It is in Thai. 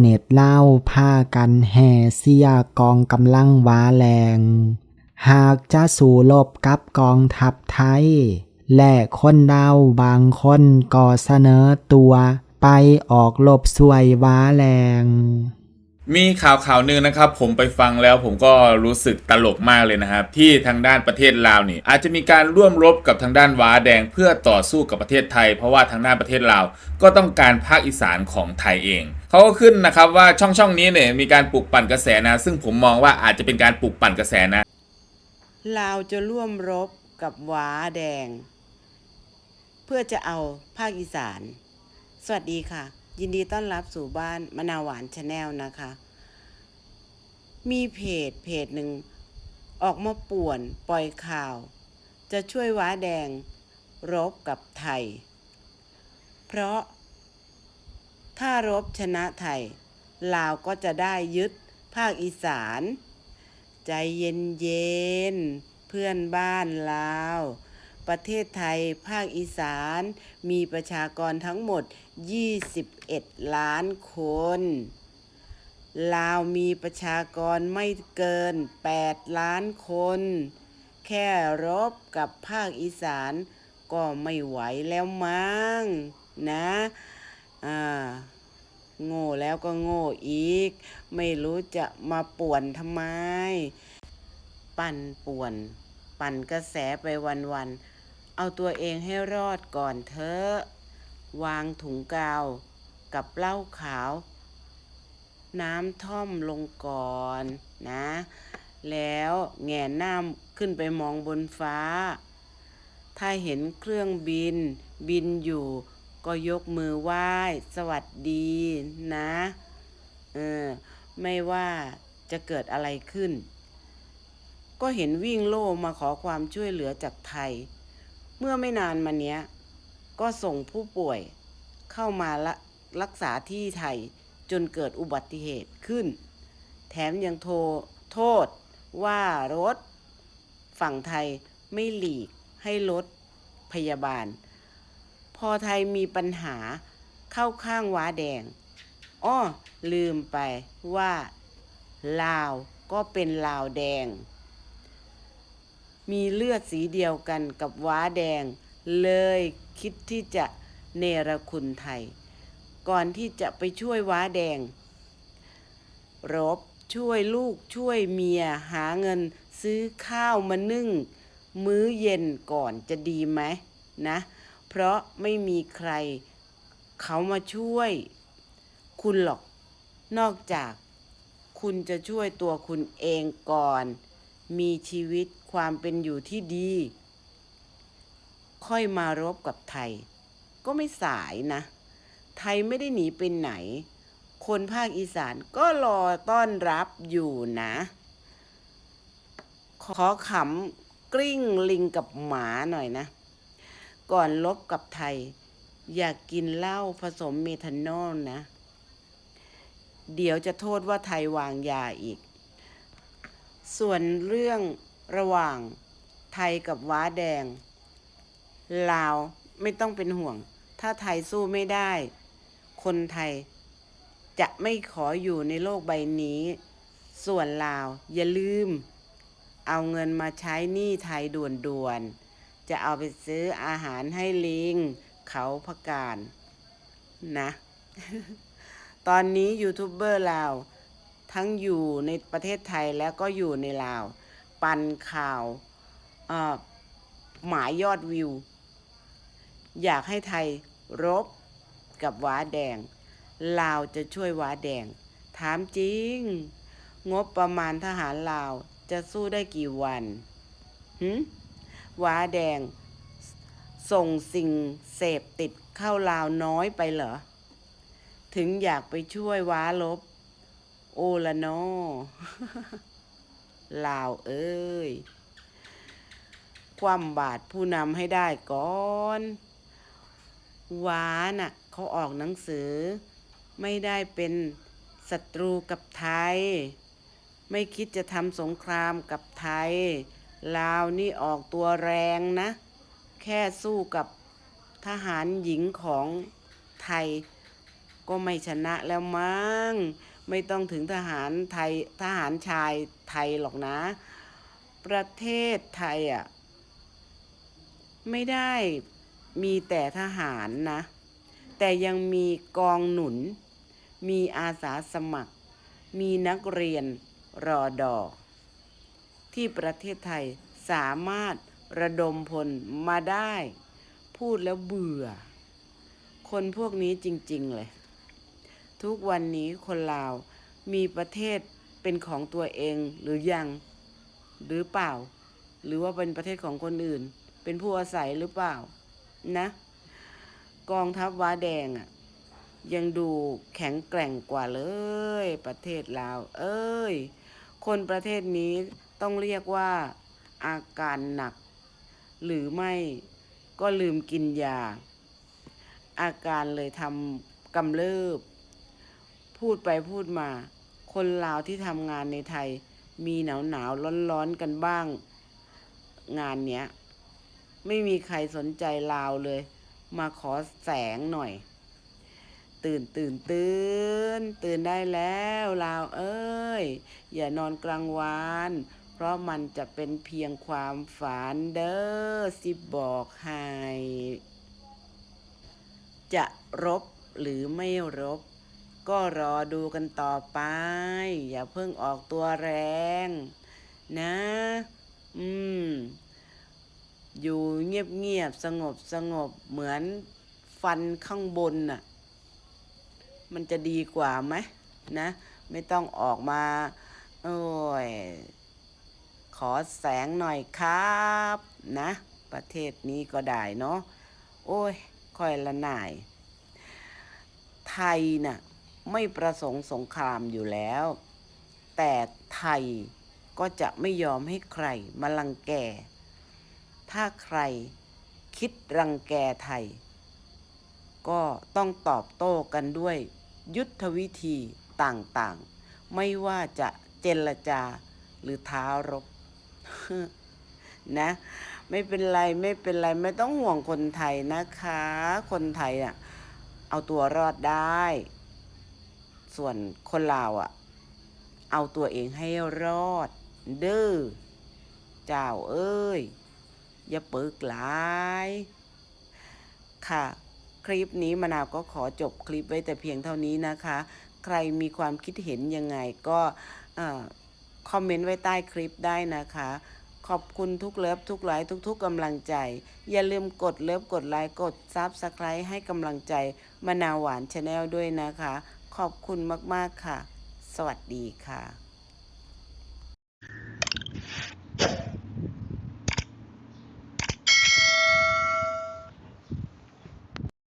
เน็ตเล่าวพากันแห่เสียกองกำลังว้าแรงหากจะสู้ลบกับกองทัพไทย และคนดาวบางคนก็เสนอตัว ไปออกรบสวยว้าแรง มีข่าวข่าวหนึ่งนะครับ ผมไปฟังแล้วผมก็รู้สึกตลกมากเลยนะครับ ที่ทางด้านประเทศลาวนี่ อาจจะมีการร่วมรบกับทางด้านว้าแดงเพื่อต่อสู้กับประเทศไทย เพราะว่าทางด้านประเทศลาวก็ต้องการภาคอีสานของไทยเองเขาก็ขึ้นนะครับว่าช่องช่องนี้เนี่ยมีการปลุกปั่นกระแสนะ ซึ่งผมมองว่าอาจจะเป็นการปลุกปั่นกระแสนะลาวจะร่วมรบกับว้าแดง เพื่อจะเอาภาคอีสาน สวัสดีค่ะ ยินดีต้อนรับสู่บ้านมะนาวหวานชาแนลนะคะ มีเพจเพจหนึ่งออกมาป่วนปล่อยข่าว จะช่วยว้าแดงรบกับไทย เพราะ ถ้ารบชนะไทย ลาวก็จะได้ยึดภาคอีสาน ใจเย็นเย็นๆเพื่อนบ้านลาว ประเทศไทยภาคอีสาน มีประชากรทั้งหมด 21 ล้านคน ลาวมีประชากรไม่เกิน 8 ล้านคน แค่รบกับภาคอีสานก็ไม่ไหวแล้วมั้งนะอ่าโง่แล้วก็โง่อีก ไม่รู้จะมาป่วนทำไม ปั่นป่วน ปั่นกระแสไปวันๆ เอาตัวเองให้รอดก่อนเถอะ วางถุงกาวกับเหล้าขาว น้ำท่อมลงก่อนนะ แล้วแงนหน้าขึ้นไปมองบนฟ้า ถ้าเห็นเครื่องบิน บินอยู่ก็ยกมือไหว้ สวัสดีนะเออไม่ว่าจะเกิดอะไรขึ้น ก็เห็นวิ่งโล่มาขอความช่วยเหลือจากไทย เมื่อไม่นานมาเนี้ย ก็ส่งผู้ป่วยเข้ามารักษาที่ไทยจนเกิดอุบัติเหตุขึ้น แถมยังโทโทษว่ารถฝั่งไทยไม่หลีกให้รถพยาบาล พอไทยมีปัญหาเข้าข้างว้าแดง อ้อ ลืมไปว่า ลาวก็เป็นลาวแดง มีเลือดสีเดียวกันกับว้าแดง เลยคิดที่จะเนรคุณไทย ก่อนที่จะไปช่วยว้าแดง รบช่วยลูกช่วยเมียหาเงินซื้อข้าวมานึ่ง มื้อเย็นก่อนจะดีไหมนะ เพราะไม่มีใครเขามาช่วย คุณหรอก นอกจาก คุณจะช่วยตัวคุณเองก่อน มีชีวิตความเป็นอยู่ที่ดี ค่อยมารบกับไทย ก็ไม่สายนะ ไทยไม่ได้หนีไปไหน คนภาคอีสานก็รอต้อนรับอยู่นะ ขอขำกลิ้งลิงกับหมาหน่อยนะ ก่อนลบกับไทย อยากกินเหล้าผสมเมทานอลนะ เดี๋ยวจะโทษว่าไทยวางยาอีก ส่วนเรื่องระหว่างไทยกับว้าแดง ลาวไม่ต้องเป็นห่วง ถ้าไทยสู้ไม่ได้ คนไทยจะไม่ขออยู่ในโลกใบนี้ ส่วนลาวอย่าลืม เอาเงินมาใช้หนี้ไทยด่วนๆ จะเอาไปซื้ออาหารให้ลิง เขาพกการนะ ตอนนี้ยูทูบเบอร์ลาวทั้งอยู่ในประเทศไทยแล้วก็อยู่ในลาว ปันข่าวอ่อหมายยอดวิว อยากให้ไทยรบกับว้าแดง ลาวจะช่วยว้าแดง ถามจริง งบประมาณทหารลาวจะสู้ได้กี่วันหืมว้าแดง ส่งสิ่งเสพติดเข้าลาวน้อยไปเหรอ ถึงอยากไปช่วยว้าลบ โอละนอลาวเอ้ย ความบาดผู้นำให้ได้ก่อน ว้าน่ะเขาออกหนังสือ ไม่ได้เป็นศัตรูกับไทย ไม่คิดจะทำสงครามกับไทย ลาวนี่ออกตัวแรงนะ แค่สู้กับทหารหญิงของไทย ก็ไม่ชนะแล้วมั้งไม่ต้องถึงทหารไทยทหารชายไทยหรอกนะ ประเทศไทยอะไม่ได้ มีแต่ทหารนะ แต่ยังมีกองหนุน มีอาสาสมัคร มีนักเรียนรอดอที่ประเทศไทยสามารถระดมพลมาได้ พูดแล้วเบื่อ คนพวกนี้จริง ๆ เลย ทุกวันนี้คนลาวมีประเทศเป็นของตัวเองหรือยัง หรือเปล่า หรือว่าเป็นประเทศของคนอื่น เป็นผู้อาศัยหรือเปล่า นะ กองทัพว้าแดงอะ่ะ ยังดูแข็งแกร่งกว่าเลย ประเทศลาว เอ้ย คนประเทศนี้ต้องเรียกว่าอาการหนัก หรือไม่ก็ลืมกินยา อาการเลยทำกำเริบ พูดไปพูดมา คนลาวที่ทำงานในไทยมีหนาวหนาวร้อนร้อนกันบ้าง งานเนี้ย ไม่มีใครสนใจลาวเลย มาขอแสงหน่อย ตื่นตื่นตื่น ตื่นได้แล้วลาวเอ้ย อย่านอนกลางวานเพราะมันจะเป็นเพียงความฝันเด้อสิบอกให้จะรบหรือไม่รบ ก็รอดูกันต่อไป อย่าเพิ่งออกตัวแรง นะ อืม อยู่เงียบเงียบๆสงบสงบเหมือนฟันข้างบนน่ะ มันจะดีกว่าไหมนะ ไม่ต้องออกมา โอ้ย ขอแสงหน่อยครับ นะ ประเทศนี้ก็ได้เนาะ โอ้ยค่อยละหน่าย ไทยน่ะ ไม่ประสงค์สงครามอยู่แล้ว แต่ไทยก็จะไม่ยอมให้ใครมาลังแก ถ้าใครคิดรังแกไทย ก็ต้องตอบโต้กันด้วยยุทธวิธีต่างๆ ไม่ว่าจะเจรจาหรือท้ารบนะ ไม่เป็นไรไม่เป็นไรไม่ต้องห่วงคนไทยนะคะ คนไทยอะเอาตัวรอดได้ ส่วนคนลาวอะ เอาตัวเองให้รอด เด้อเจ้าเอ้ย อย่าปึกหลาย ค่ะ คลิปนี้มะนาวก็ขอจบคลิปไว้แต่เพียงเท่านี้นะคะ ใครมีความคิดเห็นยังไงก็คอมเมนต์ไว้ใต้คลิปได้นะคะ ขอบคุณทุกเลิฟทุกไลค์ทุก ๆกำลังใจ อย่าลืมกดเลิฟกดไลค์กดซับสไครต์ให้กำลังใจมะนาวหวานชาแนลด้วยนะคะ ขอบคุณมากๆค่ะ สวัสดีค่ะ